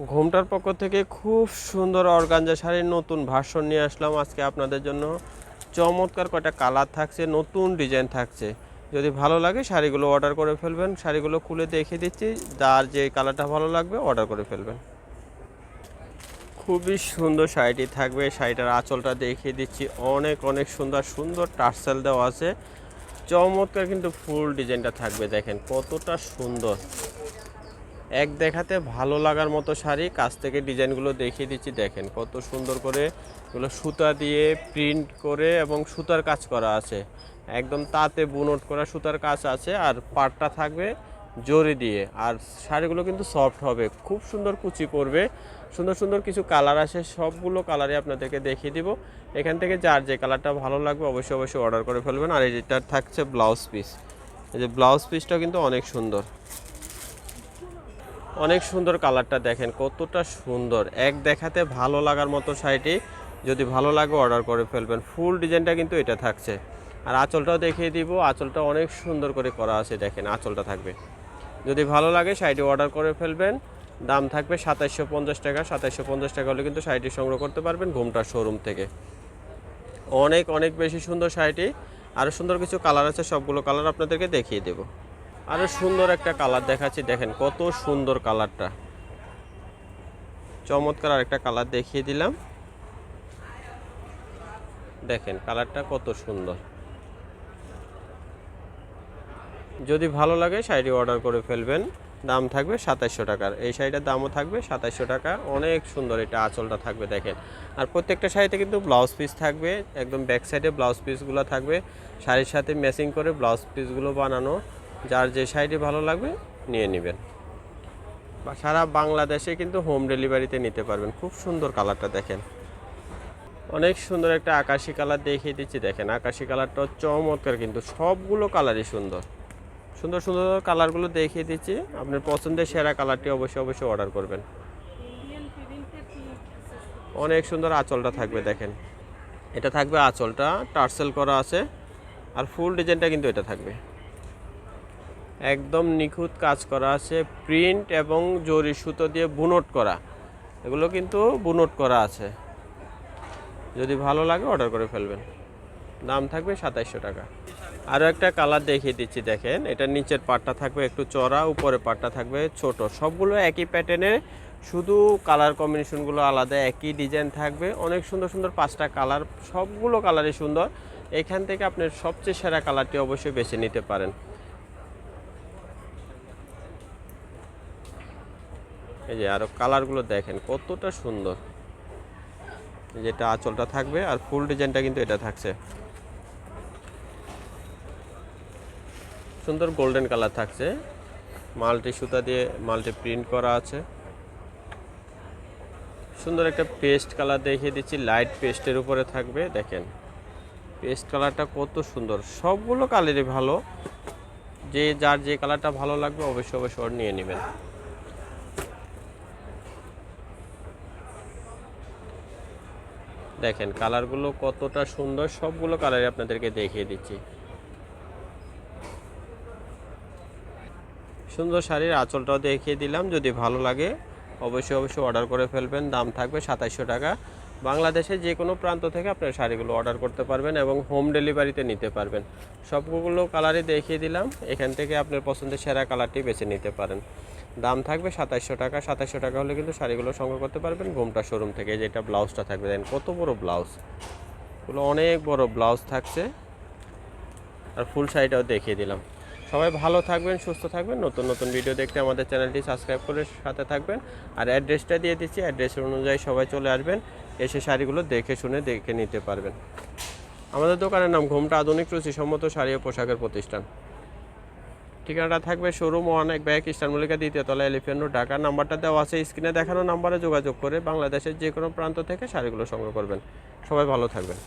ঘুমটার পক্ষ থেকে খুব সুন্দর অর্গানজা শাড়ির নতুন ভার্সন নিয়ে আসলাম আজকে আপনাদের জন্য। চমৎকার কয়টা কালার থাকছে, নতুন ডিজাইন থাকছে। যদি ভালো লাগে শাড়িগুলো অর্ডার করে ফেলবেন। শাড়িগুলো খুলে দেখিয়ে দিচ্ছি, যার যে কালারটা ভালো লাগবে অর্ডার করে ফেলবেন। খুবই সুন্দর শাড়িটি থাকবে, শাড়িটার আঁচলটা দেখিয়ে দিচ্ছি। অনেক অনেক সুন্দর সুন্দর টার্সেল দেওয়া আছে। চমৎকার কিন্তু ফুল ডিজাইনটা থাকবে, দেখেন কতটা সুন্দর। এক দেখাতে ভালো লাগার মতো শাড়ি। কাছ থেকে ডিজাইনগুলো দেখিয়ে দিচ্ছি, দেখেন কত সুন্দর করে এগুলো সুতা দিয়ে প্রিন্ট করে এবং সুতার কাজ করা আছে। একদম তাতে বুনট করা সুতার কাজ আছে আর পাটটা থাকবে জরি দিয়ে। আর শাড়িগুলো কিন্তু সফট হবে, খুব সুন্দর কুচি করবে সুন্দর সুন্দর কিছু কালার আছে সবগুলো কালারই আপনাদেরকে দেখিয়ে দিব। এখান থেকে যার যে কালারটা ভালো লাগবে অবশ্যই অবশ্যই অর্ডার করে ফেলবেন। আর এটা থাকছে ব্লাউজ পিস। এই যে ব্লাউজ পিসটাও কিন্তু অনেক সুন্দর। অনেক সুন্দর কালারটা দেখেন, কতটা সুন্দর। এক দেখাতে ভালো লাগার মতো শাড়িটি, যদি ভালো লাগে অর্ডার করে ফেলবেন। ফুল ডিজাইনটা কিন্তু এটা থাকছে। আর আঁচলটাও দেখিয়ে দিব, আঁচলটা অনেক সুন্দর করে করা আছে দেখেন, আঁচলটা থাকবে। যদি ভালো লাগে শাড়িটি অর্ডার করে ফেলবেন, দাম থাকবে সাতাইশশো পঞ্চাশ টাকা। সাতাইশশো পঞ্চাশ টাকা হলে কিন্তু শাড়িটি সংগ্রহ করতে পারবেন ঘুমটা শোরুম থেকে। অনেক অনেক বেশি সুন্দর শাড়িটি, আরও সুন্দর কিছু কালার আছে, সবগুলো কালার আপনাদেরকে দেখিয়ে দেবো। আরও সুন্দর একটা কালার দেখাচ্ছি, দেখেন কত সুন্দর কালারটা। চমৎকার একটা কালার দেখিয়ে দিলাম। দেখেন কালারটা কত সুন্দর। যদি ভালো লাগে শাড়িটি অর্ডার করে ফেলবেন, দাম থাকবে সাতাইশশো টাকার। এই শাড়িটার দামও থাকবে সাতাইশশো টাকা, অনেক সুন্দর এটা আঁচলটা থাকবে, দেখেন। আর প্রত্যেকটা শাড়িতে কিন্তু ব্লাউজ পিস থাকবে, একদম ব্যাক সাইডে ব্লাউজ পিসগুলো থাকবে। শাড়ির সাথে ম্যাচিং করে ব্লাউজ পিসগুলো বানানো। যার যে সাইডে ভালো লাগবে নিয়ে নেবেন। বা সারা বাংলাদেশে কিন্তু হোম ডেলিভারিতে নিতে পারবেন। খুব সুন্দর কালারটা দেখেন। অনেক সুন্দর একটা আকাশি কালার দেখিয়ে দিচ্ছি দেখেন। আকাশি কালারটা চমৎকার কিন্তু। সবগুলো কালারই সুন্দর। সুন্দর সুন্দর কালারগুলো দেখিয়ে দিচ্ছি। আপনার পছন্দের সেরা কালারটি অবশ্যই অবশ্যই অর্ডার করবেন। অনেক সুন্দর আঁচলটা থাকবে দেখেন। এটা থাকবে আঁচলটা। টার্সেল করা আছে। আর ফুল ডিজাইনটা কিন্তু এটা থাকবে। একদম নিখুঁত কাজ করা আছে প্রিন্ট এবং জরি সুতো দিয়ে বুনট করা। এগুলো কিন্তু বুনট করা আছে। যদি ভালো লাগে অর্ডার করে ফেলবেন। দাম থাকবে সাতাইশশো টাকা। আরও একটা কালার দেখিয়ে দিচ্ছি, দেখেন। এটা নিচের পাটটা থাকবে, একটু চড়া উপরে পাটটা থাকবে ছোট। সবগুলো একই প্যাটার্নে শুধু কালার কম্বিনেশনগুলো আলাদা, একই ডিজাইন থাকবে। অনেক সুন্দর সুন্দর পাঁচটা কালার সবগুলো কালারই সুন্দর। এখান থেকে আপনার সবচেয়ে সেরা কালারটি অবশ্যই বেছে নিতে পারেন। এই যে আরও কালারগুলো দেখেন, কতটা সুন্দর। যেটা আঁচলটা থাকবে আর ফুল ডিজাইনটা কিন্তু এটা থাকছে। সুন্দর গোল্ডেন কালার থাকছে। মাল্টি সুতা দিয়ে মাল্টি প্রিন্ট করা আছে। সুন্দর একটা পেস্ট কালার দেখিয়ে দিচ্ছি লাইট পেস্টের উপরে থাকবে, দেখেন। পেস্ট কালারটা কত সুন্দর, সবগুলো কালারই ভালো। যে যার যে কালারটা ভালো লাগবে, অবশ্যই অবশ্যই নিয়ে নেবেন। দেখেন, কালারগুলো কতটা সুন্দর, সবগুলো কালারই আপনাদেরকে দেখিয়ে দিচ্ছি। সুন্দর শাড়ির আঁচলটাও দেখিয়ে দিলাম, যদি ভালো লাগে অবশ্যই অবশ্যই অর্ডার করে ফেলবেন, দাম থাকবে সাতাইশশো টাকা। বাংলাদেশে যে কোনো প্রান্ত থেকে আপনার শাড়িগুলো অর্ডার করতে পারবেন এবং হোম ডেলিভারিতে নিতে পারবেন। সবগুলো কালারই দেখিয়ে দিলাম, এখান থেকে আপনার পছন্দের সেরা কালারটি বেছে নিতে পারেন। দাম থাকবে সাতাইশশো টাকা। সাতাইশশো টাকা হলে কিন্তু শাড়িগুলো সংগ্রহ করতে পারবেন। ঘুমটা শোরুম থেকে যেটা ব্লাউজটা থাকবে, দেখেন কত বড় ব্লাউজ। এগুলো অনেক বড় ব্লাউজ থাকছে। আর ফুল শাড়িটাও দেখিয়ে দিলাম। সবাই ভালো থাকবেন, সুস্থ থাকবেন। নতুন নতুন ভিডিও দেখতে আমাদের চ্যানেলটি সাবস্ক্রাইব করে সাথে থাকবেন। আর অ্যাড্রেসটা দিয়ে দিচ্ছি। অ্যাড্রেস অনুযায়ী সবাই চলে আসবেন। এসে শাড়িগুলো দেখে শুনে দেখে নিতে পারবেন। আমাদের দোকানের নাম ঘুমটা আধুনিক রুচিসম্মত শাড়ি ও পোশাকের প্রতিষ্ঠান। ঠিকানাটা থাকবে শোরুম অনেক ব্যাগ ইস্টার মল্লিকা দ্বিতীয় তলা এলিফেন্ট রোড ঢাকার নাম্বারটা দেওয়া আছে স্ক্রিনে দেখানো নাম্বারে যোগাযোগ করে বাংলাদেশের যে কোনো প্রান্ত থেকে শাড়িগুলো সংগ্রহ করবেন। সবাই ভালো থাকবেন।